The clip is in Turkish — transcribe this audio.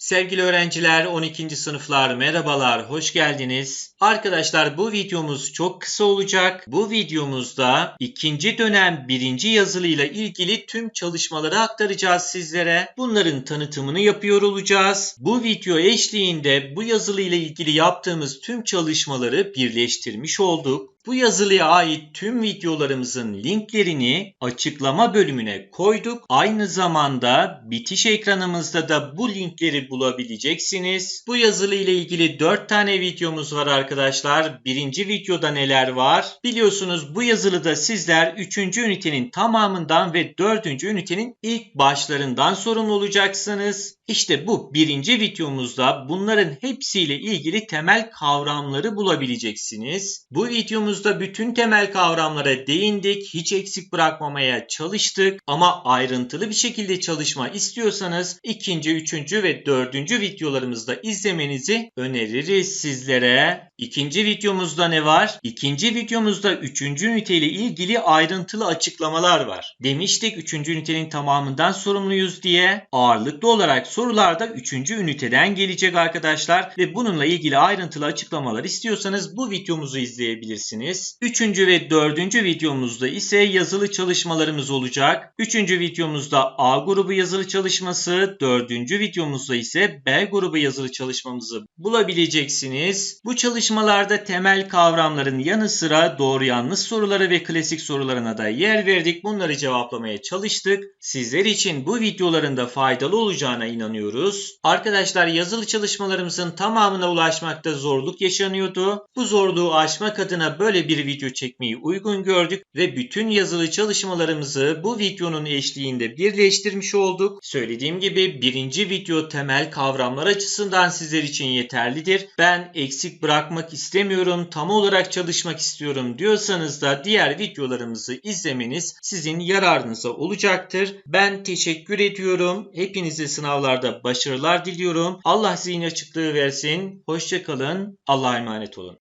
Sevgili öğrenciler, 12. sınıflar merhabalar, hoş geldiniz. Arkadaşlar bu videomuz çok kısa olacak. Bu videomuzda ikinci dönem birinci yazılıyla ilgili tüm çalışmaları aktaracağız sizlere. Bunların tanıtımını yapıyor olacağız. Bu video eşliğinde bu yazılıyla ilgili yaptığımız tüm çalışmaları birleştirmiş olduk. Bu yazılıya ait tüm videolarımızın linklerini açıklama bölümüne koyduk. Aynı zamanda bitiş ekranımızda da bu linkleri bulabileceksiniz. Bu yazılı ile ilgili 4 tane videomuz var arkadaşlar. Birinci videoda neler var? Biliyorsunuz bu yazılıda sizler 3. ünitenin tamamından ve 4. ünitenin ilk başlarından sorumlu olacaksınız. İşte bu birinci videomuzda bunların hepsiyle ilgili temel kavramları bulabileceksiniz. Bu videomuzda bütün temel kavramlara değindik. Hiç eksik bırakmamaya çalıştık. Ama ayrıntılı bir şekilde çalışma istiyorsanız ikinci, üçüncü ve dördüncü videolarımızda izlemenizi öneririz sizlere. İkinci videomuzda ne var? İkinci videomuzda üçüncü ünite ile ilgili ayrıntılı açıklamalar var. Demiştik üçüncü ünitenin tamamından sorumluyuz diye. Ağırlıklı olarak sorularda üçüncü üniteden gelecek arkadaşlar ve bununla ilgili ayrıntılı açıklamalar istiyorsanız bu videomuzu izleyebilirsiniz. Üçüncü ve dördüncü videomuzda ise yazılı çalışmalarımız olacak. Üçüncü videomuzda A grubu yazılı çalışması, dördüncü videomuzda ise B grubu yazılı çalışmamızı bulabileceksiniz. Bu çalışmalarda temel kavramların yanı sıra doğru yanlış soruları ve klasik sorularına da yer verdik. Bunları cevaplamaya çalıştık. Sizler için bu videoların da faydalı olacağına inanıyoruz. Arkadaşlar yazılı çalışmalarımızın tamamına ulaşmakta zorluk yaşanıyordu. Bu zorluğu aşmak adına böyle bir video çekmeyi uygun gördük ve bütün yazılı çalışmalarımızı bu videonun eşliğinde birleştirmiş olduk. Söylediğim gibi birinci video temel kavramlar açısından sizler için yeterlidir. Ben eksik bırakmak istemiyorum, tam olarak çalışmak istiyorum diyorsanız da diğer videolarımızı izlemeniz sizin yararınıza olacaktır. Ben teşekkür ediyorum. Hepinize sınavlarda başarılar diliyorum. Allah zihin açıklığı versin. Hoşçakalın. Allah'a emanet olun.